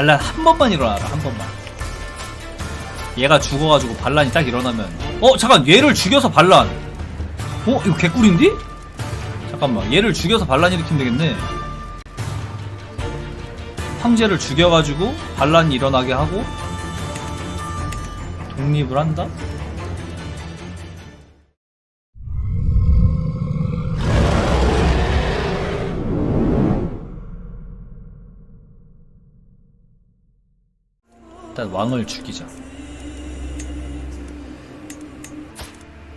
반란 한 번만 일어나라 한 번만 얘가 죽어가지고 반란이 딱 일어나면 어 잠깐 얘를 죽여서 반란 어 이거 개꿀인데? 잠깐만 얘를 죽여서 반란 일으키면 되겠네 황제를 죽여가지고 반란이 일어나게 하고 독립을 한다? 일단 왕을 죽이자.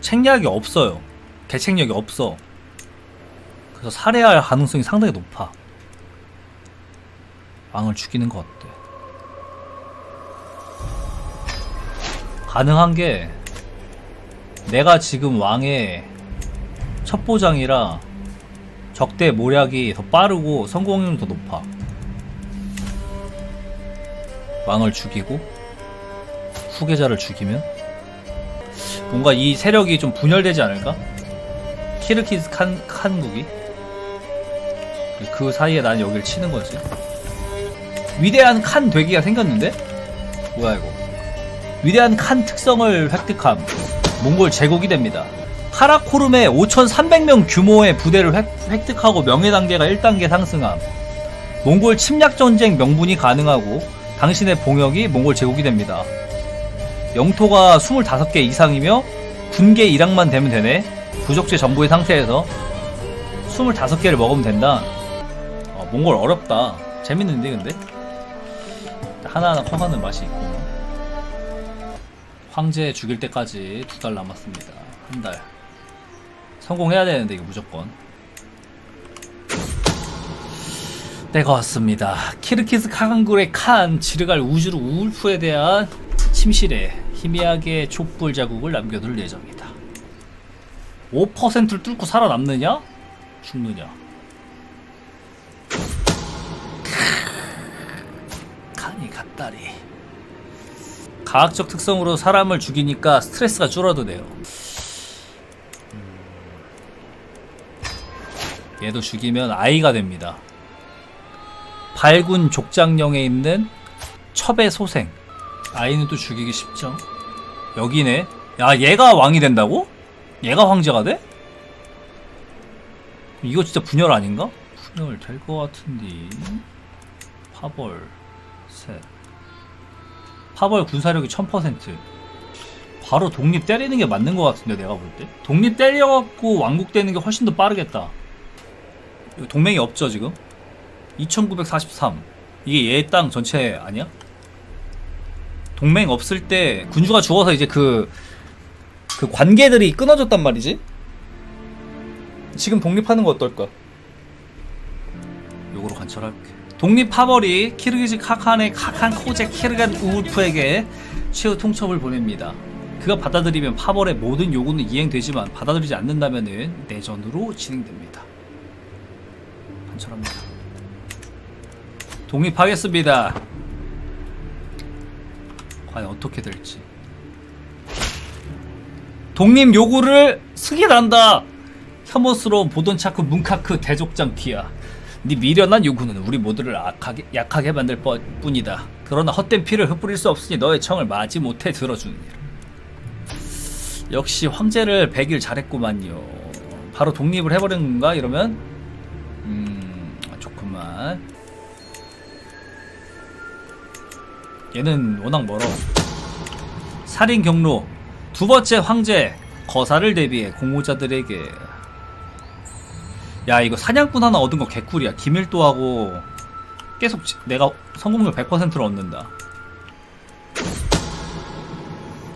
책략이 없어요. 대책력이 없어. 그래서 살해할 가능성이 상당히 높아. 왕을 죽이는 거 어때? 가능한 게 내가 지금 왕의 첩보장이라 적대 모략이 더 빠르고 성공률이 더 높아. 왕을 죽이고 후계자를 죽이면 뭔가 이 세력이 좀 분열되지 않을까? 키르키스 칸, 칸국이 그 사이에 난 여기를 치는 거지. 위대한 칸 되기가 생겼는데? 뭐야 이거? 위대한 칸 특성을 획득함. 몽골 제국이 됩니다. 카라코름의 5,300명 규모의 부대를 획, 획득하고 명예 단계가 1단계 상승함. 몽골 침략 전쟁 명분이 가능하고 당신의 봉역이 몽골 제국이 됩니다. 영토가 25개 이상이며 군계 1항만 되면 되네. 부족제 정부의 상태에서 25개를 먹으면 된다. 어, 몽골 어렵다. 재밌는데 근데 하나하나 커가는 맛이 있고 황제 죽일 때까지 두 달 남았습니다. 한 달. 성공해야 되는데 이거 무조건. 때가 왔습니다. 키르키스 카강굴의 칸 지르갈 우주르 우울프에 대한 침실에 희미하게 촛불 자국을 남겨둘 예정이다. 5%를 뚫고 살아남느냐? 죽느냐? 칸이 갔다리. 과학적 특성으로 사람을 죽이니까 스트레스가 줄어드네요. 음. 얘도 죽이면 아이가 됩니다. 발군 족장령에 있는 첩의 소생. 아이는 또 죽이기 쉽죠. 여기네. 야 얘가 왕이 된다고? 얘가 황제가 돼? 이거 진짜 분열 아닌가? 분열 될 것 같은데. 파벌 셋 파벌 군사력이 1000% 바로 독립 때리는 게 맞는 것 같은데 내가 볼 때. 독립 때려갖고 왕국 되는 게 훨씬 더 빠르겠다. 동맹이 없죠 지금 2943 이게 얘 땅 전체 아니야? 동맹 없을 때 군주가 죽어서 이제 그, 그 관계들이 끊어졌단 말이지? 지금 독립하는 거 어떨까? 요거로 관찰할게. 독립 파벌이 키르기즈 카칸의 카칸 코제 키르간 우울프에게 최후 통첩을 보냅니다. 그가 받아들이면 파벌의 모든 요구는 이행되지만 받아들이지 않는다면 내전으로 진행됩니다. 관찰합니다. 독립하겠습니다. 과연 어떻게 될지. 독립 요구를 승인한다. 혐오스러운 보돈차크 문카크 대족장 귀야. 네 미련한 요구는 우리 모두를 악하게, 약하게 만들 뻔- 뿐이다. 그러나 헛된 피를 흩뿌릴 수 없으니 너의 청을 마지 못해 들어주느니라. 역시 황제를 100일 잘했구만요. 바로 독립을 해버린 건가 이러면? 음 좋구만. 얘는 워낙 멀어. 살인 경로 두 번째 황제 거사를 대비해 공모자들에게 야 이거 사냥꾼 하나 얻은 거 개꿀이야. 기밀도하고 계속 지- 내가 성공률 100%를 얻는다.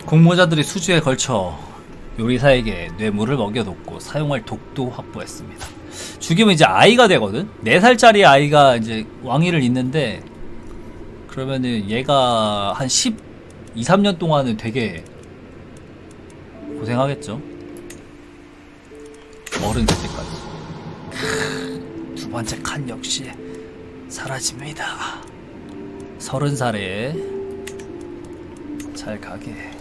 공모자들이 수주에 걸쳐 요리사에게 뇌물을 먹여놓고 사용할 독도 확보했습니다. 죽이면 이제 아이가 되거든. 4살짜리 아이가 이제 왕위를 잇는데 그러면은 얘가 한 10, 2, 3년 동안은 되게 고생하겠죠. 어른 될 때까지. 크, 두 번째 칸 역시 사라집니다. 서른 살에 잘 가게.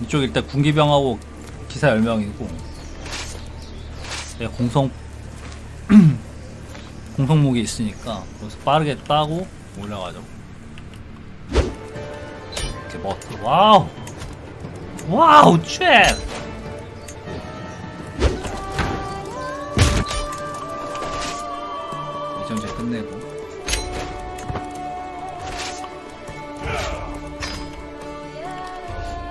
이쪽 일단 군기병하고 기사 10명이고 내가 공성 공성목이 있으니까 여기서 빠르게 따고 올라가죠. 어, 와우. 와우 쉣. 이정재 끝내고.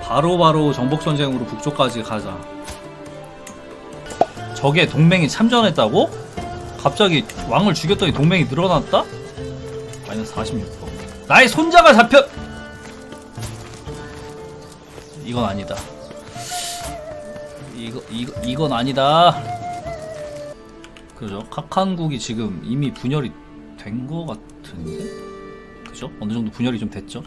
바로 바로 정복전쟁으로 북쪽까지 가자. 적의 동맹이 참전했다고? 갑자기 왕을 죽였더니 동맹이 늘어났다? 마이너스 46% 나의 손자가 잡혀 이건 아니다. 이거 이거 이건 아니다. 그죠? 카칸국이 지금 이미 분열이 된 거 같은데? 그죠? 어느 정도 분열이 좀 됐죠?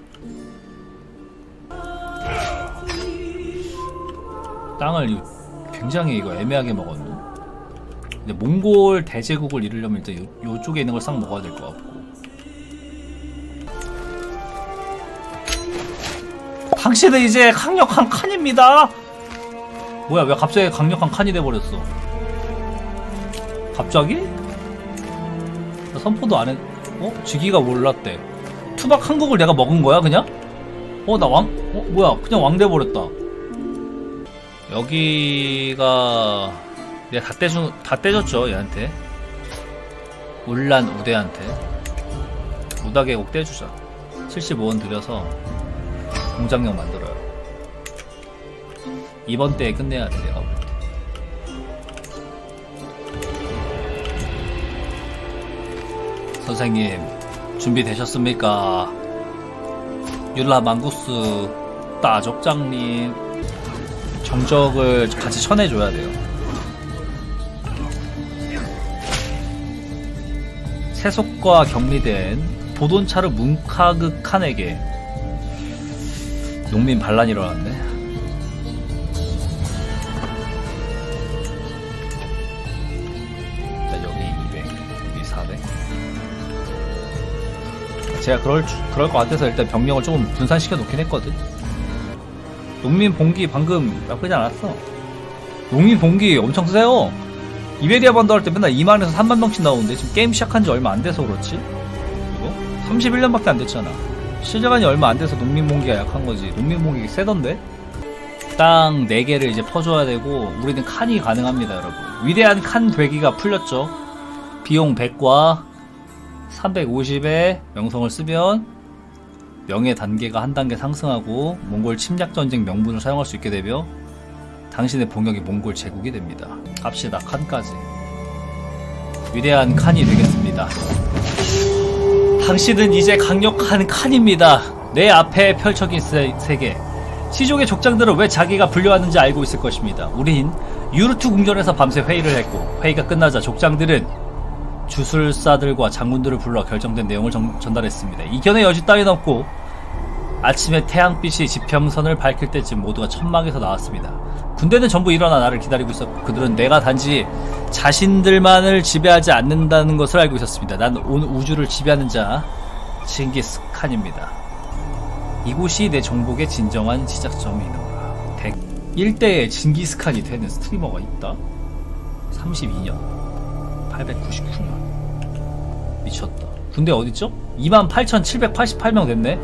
땅을 이- 굉장히 이거 애매하게 먹었네. 근데 몽골 대제국을 이루려면 일단 요, 요쪽에 있는 걸 싹 먹어야 될 것 같고 당신은 이제 강력한 칸입니다. 뭐야 왜 갑자기 강력한 칸이 돼버렸어? 갑자기? 나 선포도 안 했.. 어? 지기가 몰랐대. 투박 한국을 내가 먹은 거야 그냥? 어 나 왕.. 어 뭐야 그냥 왕 돼버렸다. 여기가 내가 다 떼주 다 떼줬죠 얘한테. 울란 우대한테. 우다 계곡 떼주자. 75원 들여서 공장력 만들어요 이번 대에 끝내야 돼 내가 볼 때. 선생님 준비되셨습니까? 율라 망구스 따족장님 정적을 같이 쳐내줘야 돼요. 세속과 격리된 보돈차르 뭉카그 칸에게 농민 반란이 일어났네. 자, 여기 200, 여기 400. 제가 그럴, 줄- 그럴 것 같아서 일단 병력을 조금 분산시켜 놓긴 했거든. 농민 봉기 방금 나쁘지 않았어. 농민 봉기 엄청 세요. 이베리아 반도 할 때 맨날 2만에서 3만 명씩 나오는데 지금 게임 시작한 지 얼마 안 돼서 그렇지? 이거? 31년밖에 안 됐잖아. 시작한지 얼마 안 돼서 농민 봉기가 약한 거지. 농민 봉기 세던데? 땅 4개를 이제 퍼줘야 되고 우리는 칸이 가능합니다 여러분. 위대한 칸 되기가 풀렸죠. 비용 100과 350의 명성을 쓰면 명예 단계가 한 단계 상승하고 몽골 침략 전쟁 명분을 사용할 수 있게 되며 당신의 봉역이 몽골 제국이 됩니다. 갑시다 칸까지. 위대한 칸이 되겠습니다. 당신은 이제 강력한 칸입니다. 내 앞에 펼쳐진 세, 세계. 시족의 족장들은 왜 자기가 불려왔는지 알고 있을 것입니다. 우린 유르투 궁전에서 밤새 회의를 했고 회의가 끝나자 족장들은 주술사들과 장군들을 불러 결정된 내용을 전, 전달했습니다. 이견의 여지 따윈 없고 아침에 태양빛이 지평선을 밝힐 때쯤 모두가 천막에서 나왔습니다. 군대는 전부 일어나 나를 기다리고 있었고 그들은 내가 단지 자신들만을 지배하지 않는다는 것을 알고 있었습니다. 난 온 우주를 지배하는 자 징기스칸입니다. 이곳이 내 정복의 진정한 시작점이노라. 1대의 징기스칸이 되는 스트리머가 있다? 32년 899년 미쳤다. 군대 어딨죠? 28,788명 됐네?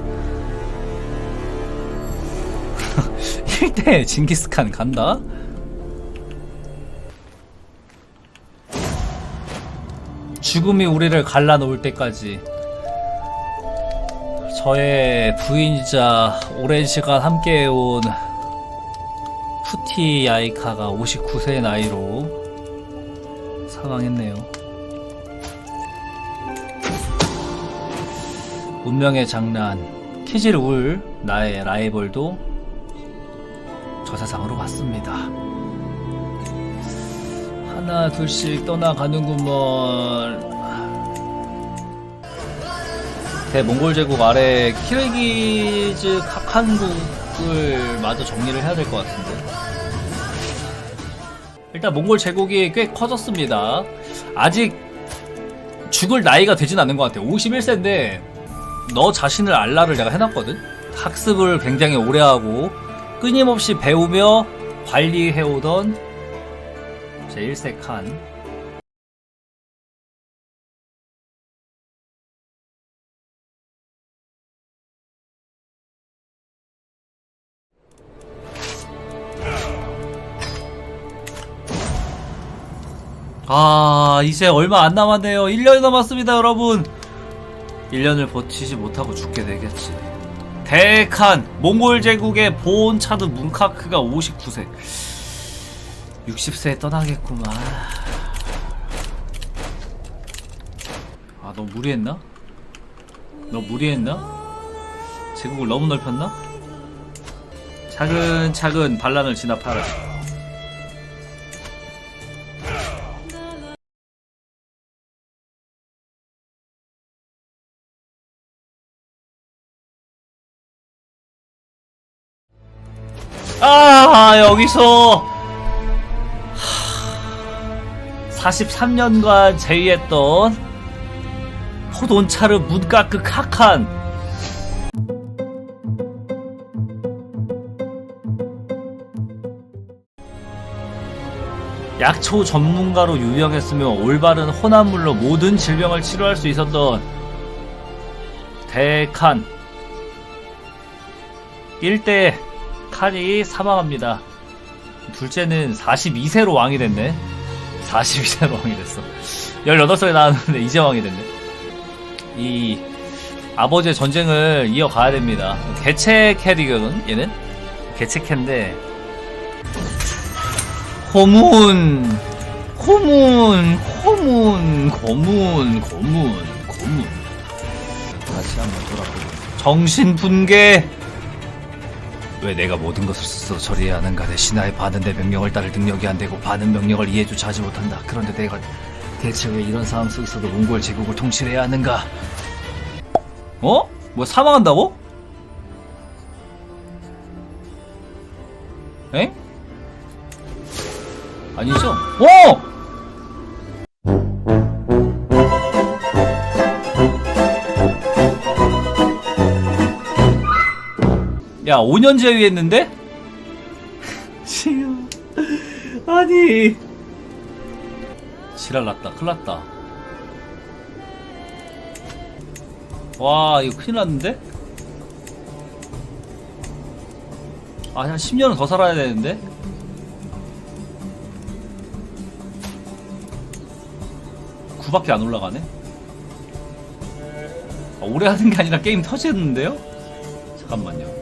1대 징기스칸 간다? 죽음이 우리를 갈라놓을 때까지 저의 부인이자 오랜 시간 함께해온 푸티 야이카가 59세의 나이로 사망했네요. 운명의 장난 키질 울 나의 라이벌도 저 세상으로 왔습니다. 하나 둘씩 떠나가는구먼. 대몽골 제국 아래 키르기즈 카칸국을 마저 정리를 해야 될 것 같은데. 일단 몽골 제국이 꽤 커졌습니다. 아직 죽을 나이가 되진 않는 것 같아요. 51세인데 너 자신을 알라를 내가 해놨거든. 학습을 굉장히 오래 하고 끊임없이 배우며 관리해오던 제1세 칸 아, 이제 얼마 안 남았네요. 1년이 남았습니다, 여러분. 1년을 버티지 못하고 죽게 되겠지. 대칸 몽골 제국의 보온 차드 문카크가 59세 60세에 떠나겠구만 아 너 무리했나? 너 무리했나? 제국을 너무 넓혔나? 차근차근 반란을 진압하라 아 여기서. 43년간 제의했던 포돈차르 문가크 카칸 약초 전문가로 유명했으며 올바른 혼합물로 모든 질병을 치료할 수 있었던 대칸. 1대 칸이 사망합니다. 둘째는 42세로 왕이 됐네. 42세로 왕이 됐어. 18살에 나왔는데 이제 왕이 됐네. 이 아버지의 전쟁을 이어가야 됩니다. 개체 캐리거든, 얘는? 개체 캔데. 호문, 호문, 호문, 고문, 고문, 고문. 다시 한번 돌아보고. 정신 분계! 왜 내가 모든 것을 스스로 처리해야 하는가? 내 신하에 반은 내 명령을 따를 능력이 안 되고 반은 명령을 이해조차 하지 못한다. 그런데 내가 대체 왜 이런 상황 속에서도 몽골 제국을 통치해야 하는가? 어? 뭐 사망한다고? 엥? 아니죠? 오! 야, 5년 제위했는데? 지금 아니 지랄 났다. 큰일 났다. 와, 이거 큰일 났는데? 아, 한 10년은 더 살아야 되는데? 구밖에안 올라가네? 아, 오래 하는 게 아니라 게임 터지는데요? 잠깐만요.